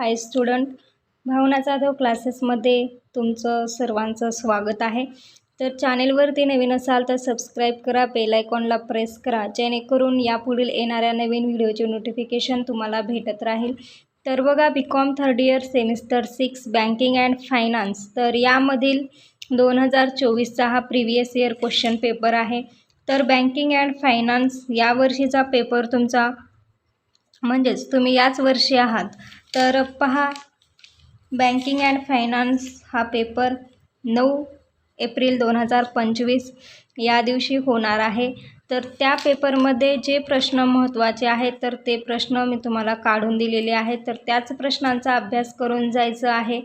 हाय student. भावना जाधव क्लासेसमध्ये तुमचं सर्वांचं स्वागत आहे. तर चॅनेलवरती नवीन असाल तर सबस्क्राईब करा बेल आयकॉनला प्रेस करा जेणेकरून यापुढील येणाऱ्या नवीन व्हिडिओचे नोटिफिकेशन तुम्हाला भेटत राहील. तर बघा B com third year semester six banking and finance तर यामधील दोन हजार चोवीसचा हा प्रिव्हियस इयर क्वेश्चन पेपर आहे. तर बँकिंग अँड फायनान्स यावर्षीचा पेपर तुमचा म्हणजेच तुम्ही याच वर्षी आहात. तर पहा बँकिंग अँड फायनान्स हा पेपर नऊ एप्रिल दोन हजार पंचवीस या दिवशी होणार आहे. तर त्या पेपरमध्ये जे प्रश्न महत्त्वाचे आहेत तर ते प्रश्न मी तुम्हाला काढून दिलेले आहेत. तर त्याच प्रश्नांचा अभ्यास करून जायचं आहे.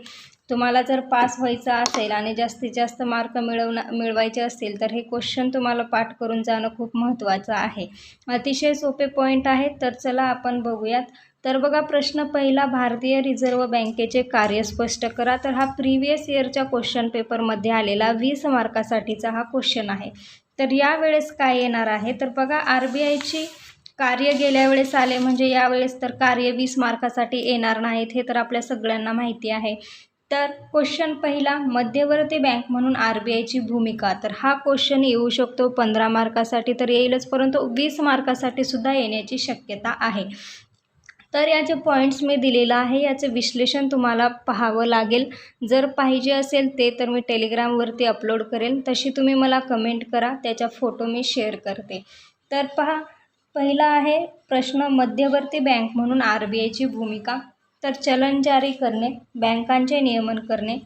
तुम्हाला जर पास व्हायचं असेल आणि जास्तीत जास्त मार्क मिळवणं मिळवायचे असतील तर हे क्वेश्चन तुम्हाला पाठ करून जाणं खूप महत्त्वाचं आहे. अतिशय सोपे पॉईंट आहेत तर चला आपण बघूयात. तर बघा प्रश्न पहिला भारतीय रिझर्व्ह बँकेचे कार्य स्पष्ट करा. तर हा प्रिव्हियस इयरच्या क्वेश्चन पेपरमध्ये आलेला वीस मार्कासाठीचा हा क्वेश्चन आहे. तर यावेळेस काय येणार आहे? तर बघा आर बी आयची कार्य गेल्या वेळेस आले म्हणजे यावेळेस तर कार्य वीस मार्कासाठी येणार नाहीत हे तर आपल्या सगळ्यांना माहिती आहे. तर क्वेश्चन पहिला मध्यवर्ती बँक म्हणून आर बी आयची भूमिका. तर हा क्वेश्चन येऊ शकतो पंधरा मार्कासाठी तर येईलच परंतु वीस मार्कासाठी सुद्धा येण्याची शक्यता आहे. तर याचे पॉईंट्स मी दिलेलं आहे याचं विश्लेषण तुम्हाला पाहावं लागेल. जर पाहिजे असेल ते तर मी टेलिग्रामवरती अपलोड करेल. तशी तुम्ही मला कमेंट करा त्याचा फोटो मी शेअर करते. तर पहा पहिला आहे प्रश्न मध्यवर्ती बँक म्हणून आर बी आयची भूमिका. तर चलन जारी करणे बँकांचे नियमन करणे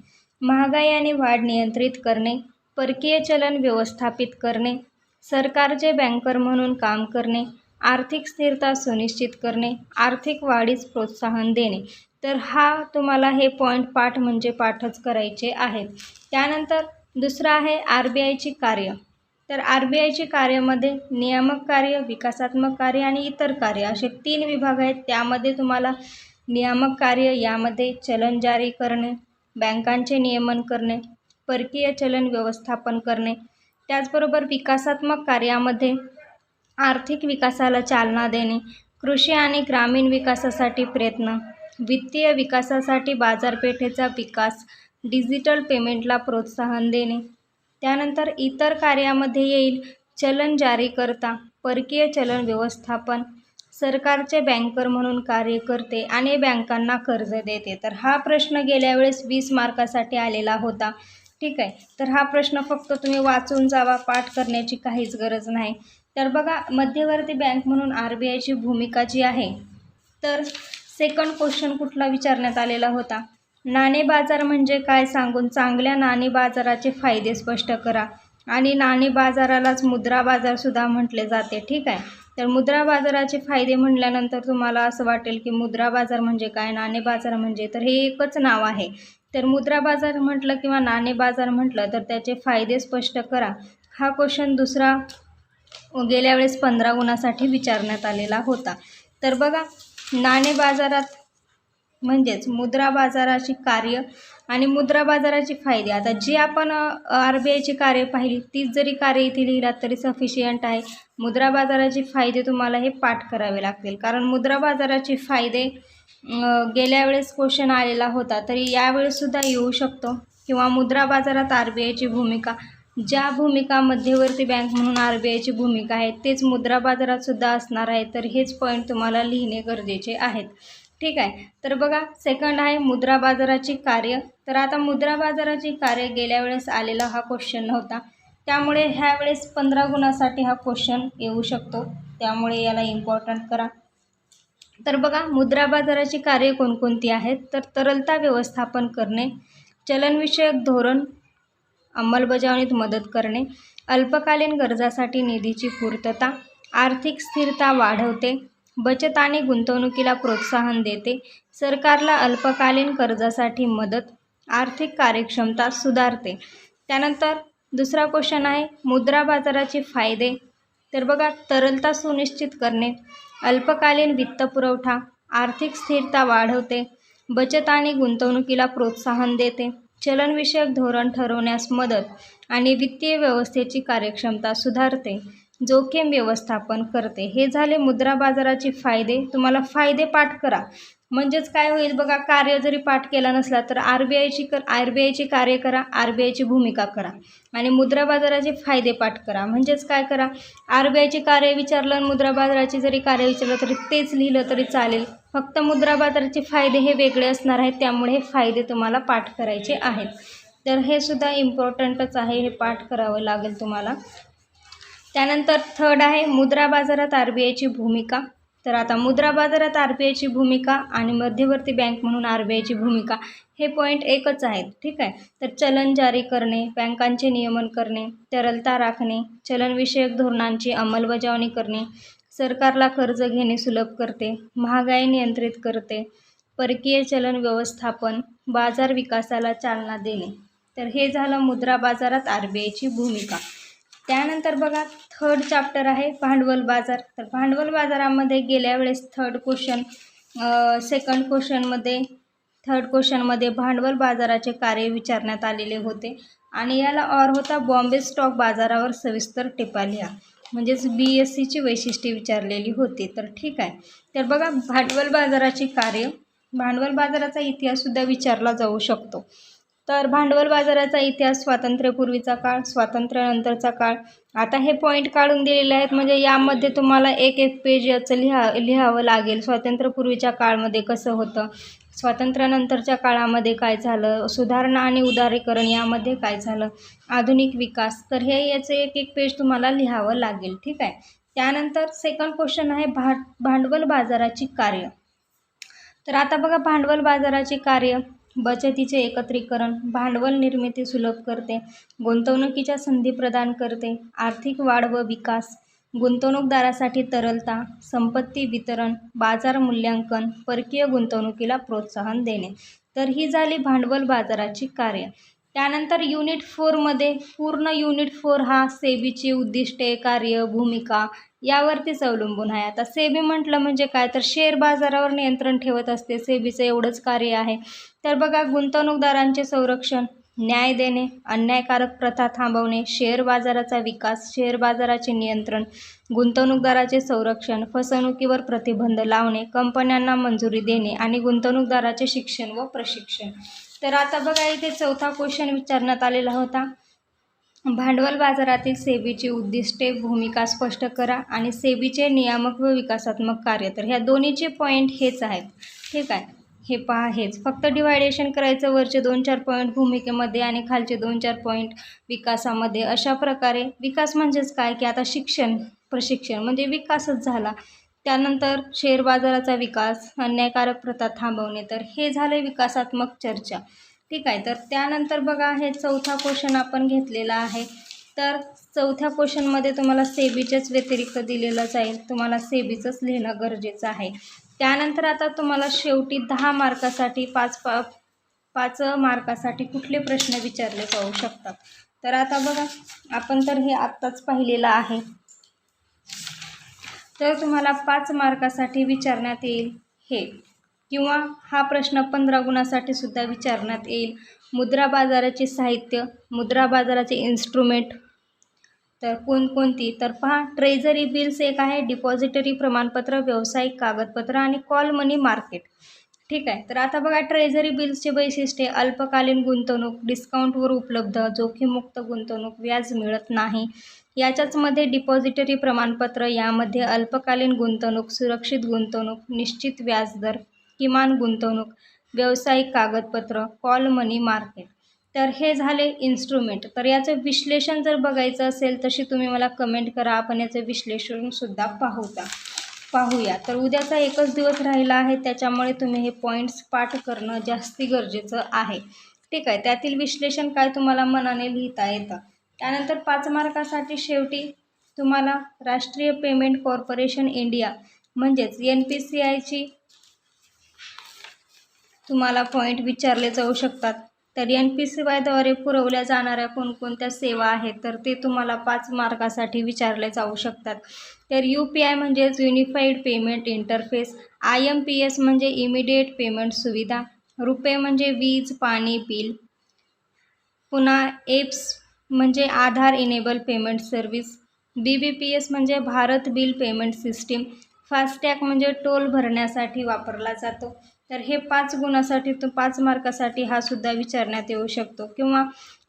महागाई आणि वाढ नियंत्रित करणे परकीय चलन व्यवस्थापित करणे सरकारचे बँकर म्हणून काम करणे आर्थिक स्थिरता सुनिश्चित करणे आर्थिक वाढीस प्रोत्साहन देणे. तर हा तुम्हाला हे पॉईंट पाठ म्हणजे पाठच करायचे आहेत. त्यानंतर दुसरं आहे आर बी आयची कार्य. तर आर बी आयची कार्यामध्ये नियामक कार्य विकासात्मक कार्य आणि इतर कार्य असे तीन विभाग आहेत. त्यामध्ये तुम्हाला नियामक कार्य यामध्ये चलन जारी करणे बँकांचे नियमन करणे परकीय चलन व्यवस्थापन करणे त्याचबरोबर विकासात्मक कार्यामध्ये आर्थिक विकासाला चालना देणे कृषी आणि ग्रामीण विकासासाठी प्रयत्न वित्तीय विकासासाठी बाजारपेठेचा विकास डिजिटल पेमेंटला प्रोत्साहन देणे. त्यानंतर इतर कार्यामध्ये येईल चलन जारी करता परकीय चलन व्यवस्थापन सरकारचे बँकर म्हणून कार्य करते आणि बँकांना कर्ज देते. तर हा प्रश्न गेल्या वेळेस वीस मार्कासाठी आलेला होता. ठीक आहे? तर हा प्रश्न फक्त तुम्ही वाचून जावा पाठ करण्याची काहीच गरज नाही. तर बघा मध्यवर्ती बँक म्हणून आर बी आयची भूमिका जी आहे तर सेकंड क्वेश्चन कुठला विचारण्यात आलेला होता? नाणे बाजार म्हणजे काय सांगून चांगल्या नाणे बाजाराचे फायदे स्पष्ट करा. आणि नाणे बाजारालाच मुद्रा बाजारसुद्धा म्हटले जाते. ठीक आहे? तर मुद्रा बाजाराचे फायदे म्हटल्यानंतर तुम्हाला असं वाटेल की मुद्रा बाजार म्हणजे काय नाणे बाजार म्हणजे तर हे एकच नाव आहे. तर मुद्रा बाजार म्हटलं किंवा नाणे बाजार म्हटलं तर त्याचे फायदे स्पष्ट करा. हा क्वेश्चन दुसरा गेल्या वेळेस पंधरा गुणासाठी विचारण्यात आलेला होता. तर बघा नाणे बाजारात म्हणजेच मुद्रा बाजाराची कार्य आणि मुद्रा बाजाराचे फायदे. आता जी आपण आर बी आयची कार्य पाहिली तीच जरी कार्य इथे लिहिलात तरी सफिशियंट आहे. मुद्रा बाजाराचे फायदे तुम्हाला हे पाठ करावे लागतील. कारण मुद्रा बाजाराचे फायदे गेल्या वेळेस क्वेश्चन आलेला होता तरी यावेळेससुद्धा येऊ शकतो. किंवा मुद्रा बाजारात आर बी आयची भूमिका ज्या भूमिका मध्यवर्ती बँक म्हणून आर बी आयची भूमिका आहे तेच मुद्रा बाजारातसुद्धा असणार आहे. तर हेच पॉईंट तुम्हाला लिहिणे गरजेचे आहेत. ठीक आहे. तर बघा सेकंड आहे मुद्रा बाजाराचे कार्य. तर आता मुद्रा बाजाराचे कार्य गेल्या वेळेस आलेला हा क्वेश्चन नव्हता. त्यामुळे ह्या वेळेस पंधरा गुणासाठी हा क्वेश्चन येऊ शकतो. त्यामुळे याला इम्पॉर्टंट करा. तर बघा मुद्रा बाजाराची कार्य कोणकोणती आहेत? तर तरलता व्यवस्थापन करणे चलनविषयक धोरण अंमलबजावणीत मदत करणे अल्पकालीन गरजासाठी निधीची पूर्तता आर्थिक स्थिरता वाढवते बचत आणि गुंतवणुकीला प्रोत्साहन देते. सरकारला अल्पकालीन कर्जासाठी मदत आर्थिक कार्यक्षमता सुधारते. त्यानंतर दुसरा क्वेश्चन आहे मुद्रा बाजाराचे फायदे. तर बघा तरलता सुनिश्चित करणे. अल्पकालीन वित्तपुरवठा आर्थिक स्थिरता वाढवते. बचत आणि गुंतवणुकीला प्रोत्साहन देते. चलनविषयक धोरण ठरवण्यास मदत आणि वित्तीय व्यवस्थेची कार्यक्षमता सुधारते. जोखीम व्यवस्थापन करते. हे झाले मुद्रा बाजाराचे फायदे. तुम्हाला फायदे पाठ करा. म्हणजेच काय होईल बघा कार्य जरी पाठ केला नसला तर आर बी आयची कर आर बी आयचे कार्य करा आर बी आयची भूमिका करा आणि मुद्रा बाजाराचे फायदे पाठ करा. म्हणजेच काय करा आर बी आयचे कार्य विचारलं आणि मुद्रा बाजाराचे जरी कार्य विचारलं तरी तेच लिहिलं तरी चालेल. फक्त मुद्रा बाजाराचे फायदे हे वेगळे असणार आहेत त्यामुळे हे फायदे तुम्हाला पाठ करायचे आहेत. तर हे सुद्धा इम्पॉर्टंटच आहे हे पाठ करावं लागेल तुम्हाला. त्यानंतर थर्ड आहे मुद्रा बाजारात आर बी आयची भूमिका. तर आता मुद्रा बाजारात आर बी आयची भूमिका आणि मध्यवर्ती बँक म्हणून आर बी आयची भूमिका हे पॉईंट एकच आहेत ठीक आहे? तर चलन जारी करणे बँकांचे नियमन करणे तरलता राखणे चलनविषयक धोरणांची अंमलबजावणी करणे सरकारला कर्ज घेणे सुलभ करते महागाई नियंत्रित करते परकीय चलन व्यवस्थापन बाजार विकासाला चालना देणे. तर हे झालं मुद्रा बाजारात आर बी आयची भूमिका. त्यानंतर बघा थर्ड चॅप्टर आहे भांडवल बाजार. तर भांडवल बाजारामध्ये गेल्या वेळेस थर्ड क्वेश्चन सेकंड क्वेश्चनमध्ये थर्ड क्वेश्चनमध्ये भांडवल बाजाराचे कार्य विचारण्यात आलेले होते. आणि याला ऑर होता बॉम्बे स्टॉक बाजारावर सविस्तर टिपा लिहा म्हणजेच बी एस सीची वैशिष्ट्ये विचारलेली होती. तर ठीक आहे. तर बघा भांडवल बाजाराची कार्य भांडवल बाजाराचा इतिहाससुद्धा विचारला जाऊ शकतो. तर भांडवल बाजाराचा इतिहास स्वातंत्र्यपूर्वीचा काळ स्वातंत्र्यानंतरचा काळ. आता हे पॉईंट काढून दिलेले आहेत. म्हणजे यामध्ये तुम्हाला एक एक पेज याचं लिहा लिहावं लागेल. स्वातंत्र्यपूर्वीच्या काळमध्ये कसं होतं? स्वातंत्र्यानंतरच्या काळामध्ये काय झालं? सुधारणा आणि उदारीकरण यामध्ये काय झालं? आधुनिक विकास. तर हे याचं एक एक पेज तुम्हाला लिहावं लागेल. ठीक आहे? त्यानंतर सेकंड क्वेश्चन आहे भा भांडवल बाजाराची कार्य. तर आता बघा भांडवल बाजाराची कार्य. बचतीचे एकत्रीकरण भांडवल निर्मिती सुलभ करते गुंतवणुकीच्या संधी प्रदान करते आर्थिक वाढ व विकास गुंतवणूकदारासाठी तरलता संपत्ती वितरण बाजार मूल्यांकन परकीय गुंतवणुकीला प्रोत्साहन देणे. तर ही झाली भांडवल बाजाराची कार्य. त्यानंतर युनिट फोरमध्ये पूर्ण युनिट फोर हा सेबीची उद्दिष्टे कार्य भूमिका यावरतीच अवलंबून आहे. आता सेबी म्हटलं म्हणजे काय? तर शेअर बाजारावर नियंत्रण ठेवत असते. सेबीचं एवढंच कार्य आहे. तर बघा गुंतवणूकदारांचे संरक्षण न्याय देणे अन्यायकारक प्रथा थांबवणे शेअर बाजाराचा विकास शेअर बाजाराचे नियंत्रण गुंतवणूकदाराचे संरक्षण फसवणुकीवर प्रतिबंध लावणे कंपन्यांना मंजुरी देणे आणि गुंतवणूकदाराचे शिक्षण व प्रशिक्षण. तर आता बघा इथे चौथा क्वेश्चन विचारण्यात आलेला होता. भांडवल बाजारातील सेबीची उद्दिष्टे भूमिका स्पष्ट करा आणि सेबीचे नियामक व विकासात्मक कार्य. तर ह्या दोन्हीचे पॉईंट हेच आहेत. ठीक आहे? हे पहा हेच. फक्त डिवायडेशन करायचं वरचे दोन चार पॉईंट भूमिकेमध्ये आणि खालचे दोन चार पॉईंट विकासामध्ये. अशा प्रकारे विकास म्हणजेच काय? की आता शिक्षण प्रशिक्षण म्हणजे विकासच झाला. त्यानंतर शेअर बाजाराचा विकास अन्यायकारक प्रथा थांबवणे. तर हे झाले विकासात्मक चर्चा. ठीक आहे. तर त्यानंतर बघा हे चौथा क्वेश्चन आपण घेतलेला आहे. तर चौथ्या क्वेश्चनमध्ये तुम्हाला सेबीचेच व्यतिरिक्त दिलेलं जाईल. तुम्हाला सेबीचंच लिहिणं गरजेचं आहे. त्यानंतर आता तुम्हाला शेवटी दहा मार्कासाठी पाच पा पाच मार्कासाठी कुठले प्रश्न विचारले जाऊ शकतात? तर आता बघा आपण तर हे आत्ताच पाहिलेलं आहे. तर तुम्हाला पाच मार्कासाठी विचारण्यात येईल हे. किंवा हा प्रश्न पंधरा गुणासाठी सुद्धा विचारण्यात येईल. मुद्रा बाजाराचे साहित्य मुद्रा बाजाराचे इन्स्ट्रुमेंट तर कोणकोणती? तर पहा ट्रेझरी बिल्स एक आहे डिपॉझिटरी प्रमाणपत्र व्यावसायिक कागदपत्र आणि कॉल मनी मार्केट ठीक आहे? तर आता बघा ट्रेझरी बिल्सचे वैशिष्ट्ये अल्पकालीन गुंतवणूक डिस्काउंटवर उपलब्ध जोखीममुक्त गुंतवणूक व्याज मिळत नाही. याच्याचमध्ये डिपॉझिटरी प्रमाणपत्र यामध्ये अल्पकालीन गुंतवणूक सुरक्षित गुंतवणूक निश्चित व्याजदर किमान गुंतवणूक व्यावसायिक कागदपत्र कॉल मनी मार्केट तर हे झाले इन्स्ट्रुमेंट तर याचं विश्लेषण जर बघायचं असेल तशी तुम्ही मला कमेंट करा. आपण याचं विश्लेषणसुद्धा पाहूया पाहूया. तर उद्याचा एकच दिवस राहिला आहे. त्याच्यामुळे तुम्ही हे पॉईंट्स पाठ करणं जास्ती गरजेचं आहे. ठीक आहे. त्यातील विश्लेषण काय तुम्हाला मनाने लिहिता येतं? त्यानंतर पाच मार्कासाठी शेवटी तुम्हाला राष्ट्रीय पेमेंट कॉर्पोरेशन इंडिया म्हणजेच एन पी सी आयची तुम्हाला पॉईंट विचारले जाऊ शकतात. तर एन पी सी वायद्वारे पुरवल्या जाणाऱ्या कोणकोणत्या सेवा आहेत तर ते तुम्हाला पाच मार्कासाठी विचारले जाऊ शकतात. तर यू पी आय म्हणजेच unified payment interface I M P S म्हणजे इमिडिएट पेमेंट सुविधा रुपे म्हणजे वीज पाणी बिल. पुन्हा एप्स म्हणजे Aadhaar enable payment service B B P S म्हणजे Bharat bill payment system FASTag म्हणजे टोल भरण्यासाठी वापरला जातो. तर हे पाच गुणासाठी तो पाच मार्कासाठी हा सुद्धा विचारण्यात येऊ शकतो. किंवा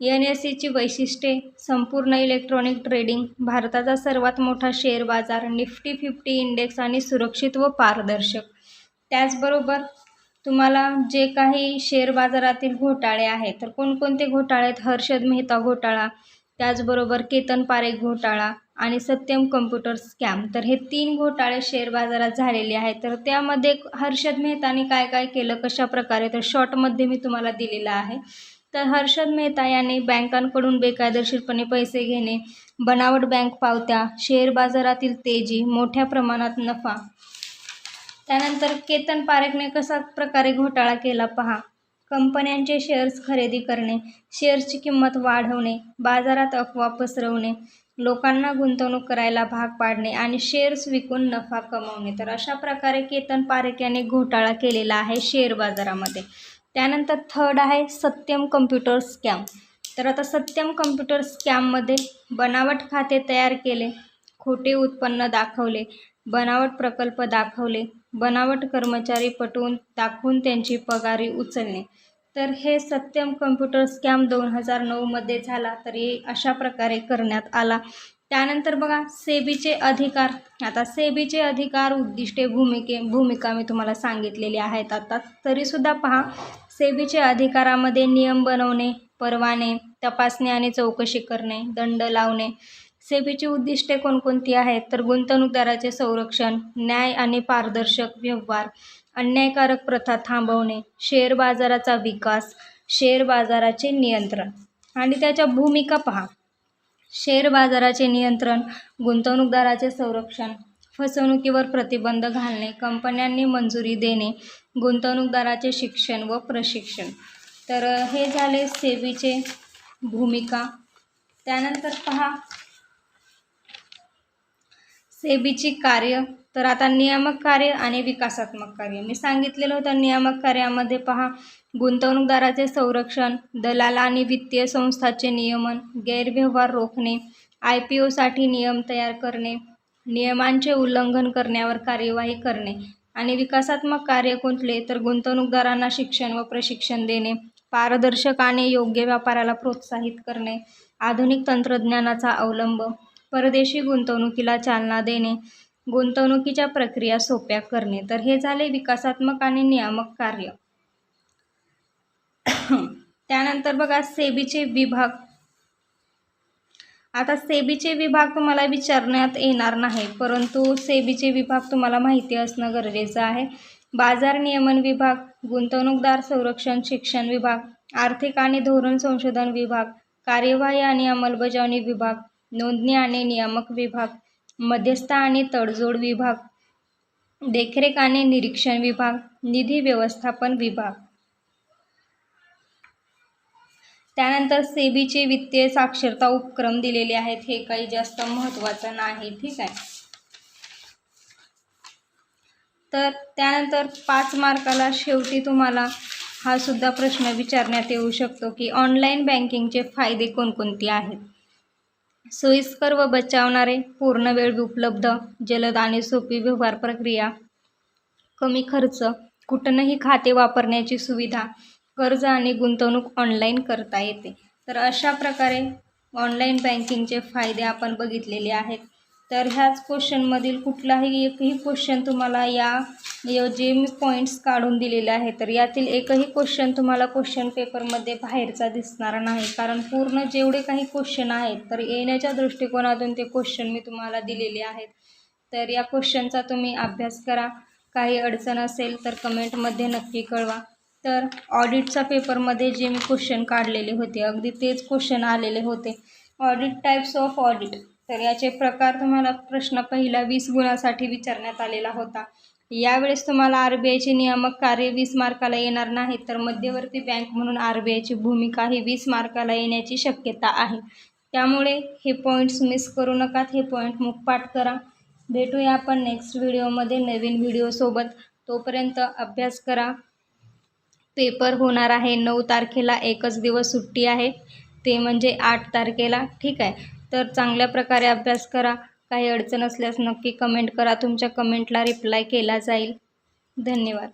एन एस सीची वैशिष्ट्ये संपूर्ण इलेक्ट्रॉनिक ट्रेडिंग भारताचा सर्वात मोठा शेअर बाजार निफ्टी फिफ्टी इंडेक्स आणि सुरक्षित व पारदर्शक. त्याचबरोबर तुम्हाला जे काही शेअर बाजारातील घोटाळे आहेत तर कोणकोणते घोटाळे आहेत? हर्षद मेहता घोटाळा त्याचबरोबर केतन पारेख घोटाळा आणि सत्यम कम्प्युटर स्कॅम तर हे तीन घोटाळे शेअर बाजारात झालेले आहेत. तर त्यामध्ये हर्षद मेहताने काय काय केलं? कशा प्रकारे? तर शॉर्टमध्ये मी तुम्हाला दिलेलं आहे. तर हर्षद मेहता यांनी बँकांकडून बेकायदेशीरपणे पैसे घेणे बनावट बँक पावत्या शेअर बाजारातील तेजी मोठ्या प्रमाणात नफा. त्यानंतर केतन पारेखने कसा प्रकारे घोटाळा केला? पहा. कंपन्यांचे शेअर्स खरेदी करणे शेअर्सची किंमत वाढवणे बाजारात अफवा पसरवणे लोकांना गुंतवणूक करायला भाग पाडणे आणि शेअर्स विकून नफा कमवणे. तर अशा प्रकारे केतन पारेख याने घोटाळा केलेला आहे शेअर बाजारामध्ये. त्यानंतर थर्ड आहे सत्यम कम्प्युटर स्कॅम. तर आता सत्यम कम्प्युटर स्कॅममध्ये बनावट खाते तयार केले खोटे उत्पन्न दाखवले बनावट प्रकल्प दाखवले बनावट कर्मचारी पटवून दाखवून त्यांची पगारी उचलणे. तर हे सत्यम कम्प्युटर स्कॅम दोन हजार नऊमध्ये झाला तरी अशा प्रकारे करण्यात आला. त्यानंतर बघा सेबीचे अधिकार. आता सेबीचे अधिकार उद्दिष्टे भूमिके भूमिका मी तुम्हाला सांगितलेली आहेत आता. तरीसुद्धा पहा सेबीचे अधिकारामध्ये नियम बनवणे परवाने तपासणे आणि चौकशी करणे दंड लावणे. सेबीची उद्दिष्टे कोणकोणती आहेत? तर गुंतवणूकदाराचे संरक्षण न्याय आणि पारदर्शक व्यवहार. अन्यायकारक प्रथा थांबवणे शेअर बाजाराचा विकास शेअर बाजाराचे नियंत्रण. आणि त्याच्या भूमिका पहा. शेअर बाजाराचे नियंत्रण गुंतवणूकदाराचे संरक्षण फसवणुकीवर प्रतिबंध घालणे कंपन्यांनी मंजुरी देणे गुंतवणूकदाराचे शिक्षण व प्रशिक्षण. तर हे झाले सेबीचे भूमिका. त्यानंतर पहा. सेबीची कार्य तर आता नियामक कार्य आणि विकासात्मक कार्य. मी सांगितलेलं होतं नियामक कार्यामध्ये पहा गुंतवणूकदाराचे संरक्षण दलाल आणि वित्तीय संस्थाचे नियमन गैरव्यवहार रोखणे आय पी ओसाठी नियम तयार करणे नियमांचे उल्लंघन करण्यावर कार्यवाही करणे आणि विकासात्मक कार्य कोणते तर गुंतवणूकदारांना शिक्षण व प्रशिक्षण देणे पारदर्शक आणि योग्य व्यापाराला प्रोत्साहित करणे आधुनिक तंत्रज्ञानाचा अवलंब परदेशी गुंतवणुकीला चालना देणे गुंतवणुकीच्या प्रक्रिया सोप्या करणे. तर हे झाले विकासात्मक आणि नियामक कार्य. त्यानंतर बघा सेबीचे विभाग. आता सेबीचे विभाग तुम्हाला विचारण्यात येणार नाही परंतु सेबीचे विभाग तुम्हाला माहिती असणं गरजेचं आहे. बाजार नियमन विभाग गुंतवणूकदार संरक्षण शिक्षण विभाग आर्थिक आणि धोरण संशोधन विभाग कार्यवाही आणि अंमलबजावणी विभाग नोंदणी आणि नियामक विभाग मध्यस्थ आणि तडजोड विभाग देखरेख आणि निरीक्षण विभाग निधी व्यवस्थापन विभाग. त्यानंतर सेबीचे वित्तीय साक्षरता उपक्रम दिलेले आहेत. हे काही जास्त महत्त्वाचं नाही. ठीक आहे. तर त्यानंतर पाच मार्काला शेवटी तुम्हाला हा सुद्धा प्रश्न विचारण्यात येऊ शकतो की ऑनलाईन बँकिंगचे फायदे कोणकोणते आहेत? सोयीस्कर व बचावणारे पूर्ण वेळ उपलब्ध जलद आणि सोपी व्यवहार प्रक्रिया. कमी खर्च कुठनंही खाते वापरण्याची सुविधा कर्ज आणि गुंतवणूक ऑनलाईन करता येते. तर अशा प्रकारे ऑनलाईन बँकिंगचे फायदे आपण बघितलेले आहेत. तर ह्याच क्वेश्चनमधील कुठलाही एकही क्वेश्चन तुम्हाला या जे मी पॉईंट्स काढून दिलेले आहेत तर यातील एकही क्वेश्चन तुम्हाला क्वेश्चन पेपरमध्ये बाहेरचा दिसणार नाही. कारण पूर्ण जेवढे काही क्वेश्चन आहेत तर येण्याच्या दृष्टिकोनातून ते क्वेश्चन मी तुम्हाला दिलेले आहेत. तर या क्वेश्चनचा तुम्ही अभ्यास करा. काही अडचण असेल तर कमेंटमध्ये नक्की कळवा. तर ऑडिटच्या पेपरमध्ये जे मी क्वेश्चन काढलेले होते अगदी तेच क्वेश्चन आलेले होते. ऑडिट टाईप्स ऑफ ऑडिट तर याचे प्रकार तुम्हाला प्रश्न पहिला वीस गुणासाठी विचारण्यात आलेला होता. यावेळेस तुम्हाला आर बी आयचे नियामक कार्य वीस मार्काला येणार नाही तर मध्यवर्ती बँक म्हणून आर बी आयची भूमिका ही वीस मार्काला येण्याची शक्यता आहे. त्यामुळे हे पॉईंट्स मिस करू नकात हे पॉईंट मुखपाठ करा. भेटूया आपण नेक्स्ट व्हिडिओमध्ये नवीन व्हिडिओसोबत तोपर्यंत अभ्यास करा. पेपर होणार आहे नऊ तारखेला एकच दिवस सुट्टी आहे. ते म्हणजे आठ तारखेला ठीक आहे. तर चांगल्या प्रकारे अभ्यास करा. काही अडचण असल्यास नक्की कमेंट करा. तुमच्या कमेंटला रिप्लाय केला जाईल. धन्यवाद.